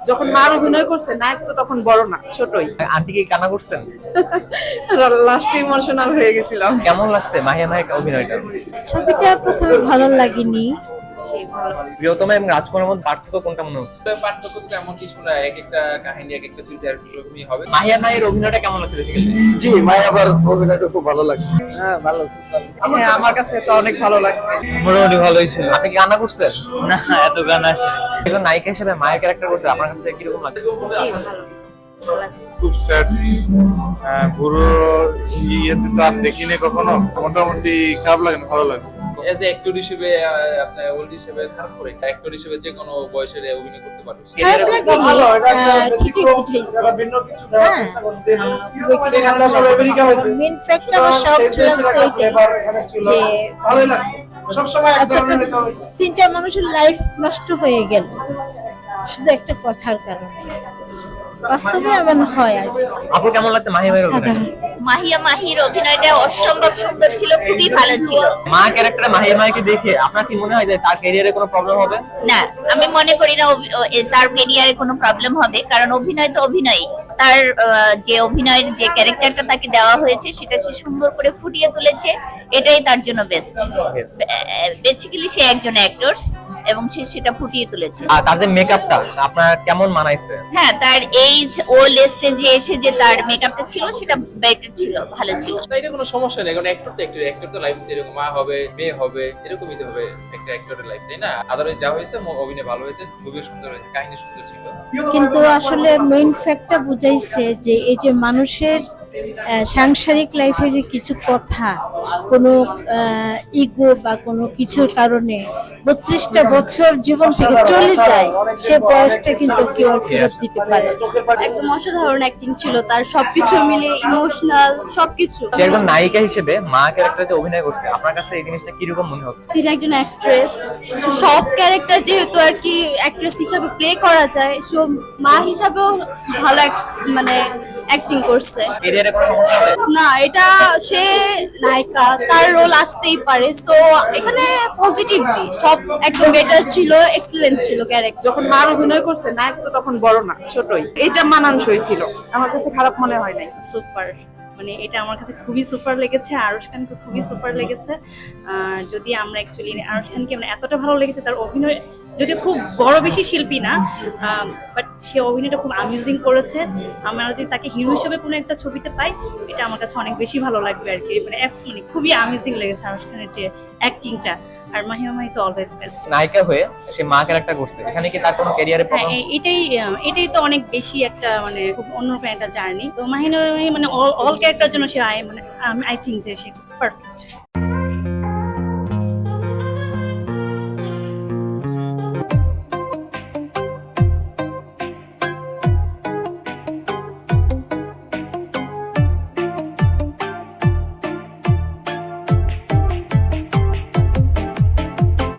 যখন মার অভিনয় করছে নায়ক তো তখন বড় না ছোটই। আন্টি কি কানা করছেন? লাস্টে ইমোশনাল হয়ে গেছিলাম। কেমন লাগছে মাহিয়া নায়ক অভিনয়টা? ছবিটা প্রথমে ভালো লাগেনি। প্রিয়তমা এবং রাজকুমারের মধ্যে পার্থক্য কোনটা মনে হচ্ছে? পার্থক্য তো এমন কিছু না এক একটা কাহিনী এক একটা চরিত্র এক রকমই হবে। মাহিয়া নায়ের অভিনয়টা কেমন বেসিক্যালি জি মায়াবার অভিনয়টা খুব ভালো লাগছে। হ্যাঁ ভালো আমার কাছে তো অনেক ভালো লাগছে। মোটামুটি ভালোই ছিল। আপনি কি কান্না করছেন? না এত গান আসে একজন নায়িকা হিসেবে মায়ের ক্যারেক্টার করছে আপনার কাছে কীরকম লাগে খুব স্যাড পুরো ইয়েতে তো আর দেখিনি কখনো। মোটামুটি খারাপ লাগে না ভালো লাগছে। এজ এ অ্যাক্টর হিসেবে আপনার ওল্ড হিসেবে খারাপ করে অ্যাক্টর হিসেবে যে কোনো বয়সের অভিনয় করতে পারে খারাপ লাগেনি আহ, ঠিকই বুঝাইছে হ্যাঁ। মেন ফ্যাক্ট আমার শখ লাগছে। যে তিনটা মানুষের লাইফ নষ্ট হয়ে গেল। শুধু একটা কথার কারণে। বাস্তবে এমন হয় আর কি। আপু কেমন লাগছে? মাহিয়া মায়ের অভিনয়? মাহিয়া মাহির অভিনয়টা অসম্ভব সুন্দর ছিল খুবই ভালো ছিল। মা ক্যারেক্টারে মাহিয়া মাইকে দেখে আপনার কি মনে হয় যে তার ক্যারিয়ারে কোনো প্রবলেম হবে? না আমি মনে করি না তার কেরিয়ারে কোনো প্রবলেম হবে কারণ অভিনয় তো অভিনয় তার যে অভিনয়ের যে ক্যারেক্টারটা তাকে দেওয়া হয়েছে সেটা সে সুন্দর করে ফুটিয়ে তুলেছে এটাই তার জন্য বেস্ট বেসিক্যালি সে একজন অ্যাক্টরস এবং সে সেটা ফুটিয়ে তুলেছে। আর তার যে মেকআপটা আপনার কেমন মানাইছে? হ্যাঁ তার এইজ ও স্টেজে এসে যে তার মেকআপটা ছিল সেটা বেটার ছিল ভালো ছিল। এটা কোনো সমস্যা নেই কারণ অ্যাক্টর তো অ্যাক্টর অ্যাক্টর তো লাইফ এরকম মা হবে মেয়ে হবে এরকমই তো হবে একটা অ্যাক্টরের লাইফ তাই না? আদারওয়াইজ যা হয়েছে ম- অভিনয় ভালো হয়েছে খুবই সুন্দর হয়েছে কাহিনী সুন্দর ছিল। কিন্তু আসলে মেইন ফ্যাক্টটা বুঝাইছে যে এই যে মানুষের সাংসারিক লাইফের যে কিছু কথা কোনো ইগো বা কোনো কিছুর কারণে বত্রিশটা বছর জীবন থেকে চলে যায় সে বয়সটা কিন্তু কেউ আর ফেরত দিতে পারে একদম অসাধারণ অ্যাক্টিং ছিল তার সবকিছু মিলে ইমোশনাল সবকিছু। সে একজন নায়িকা হিসেবে মা ক্যারেক্টারে যে অভিনয় করছে আপনার কাছে এই জিনিসটা কীরকম মনে হচ্ছে? তিনি একজন অ্যাক্ট্রেস সব ক্যারেক্টার যেহেতু আর কি অ্যাক্ট্রেস হিসাবে প্লে করা যায় সো মা হিসাবেও ভালো এক- মানে অ্যাক্টিং করছে। ক্যারিয়ারে কোনো সমস্যা হবে না এটা সে নায়িকা তার রোল আসতেই পারে। সো এখানে পজিটিভলি সব একদম বেটার ছিল এক্সিলেন্ট ছিল ক্যারেক্টার যখন মার অভিনয় করছে নায়ক তো তখন বড় না ছোটই। এটা মানানসই ছিল। আমার কাছে খারাপ মনে হয় নাই। সুপার মানে এটা আমার কাছে খুবই সুপার লেগেছে আরশ খানকে খুবই সুপার লেগেছে। আর যদি আমরা অ্যাকচুয়ালি আরশ খানকে মানে এতটা ভালো লেগেছে তার অভিনয় যদি খুব বড় বেশি শিল্পী না বাট সে অভিনয়টা খুব অ্যামিউজিং করেছে। আমরা যদি তাকে হিরো হিসেবে কোনো একটা ছবিতে পাই এটা আমার কাছে অনেক বেশি ভালো লাগবে আর কি। মানে মানে খুবই অ্যামিউজিং লেগেছে আরশ খানের যে অ্যাক্টিংটা আর মাহিমা মাহি তো অলওয়েজ বেস্ট নায়িকা হয়ে সে মা ক্যারেক্টার করছে। এখানে কি তার কোনো ক্যারিয়ারে হ্যাঁ এটাই এটাই তো অনেক বেশি একটা মানে খুব অন্যরকম একটা জার্নি তো মাহিনা মানে অল ক্যারেক্টার জন্য সে আই মানে আই থিঙ্ক যে সে পারফেক্ট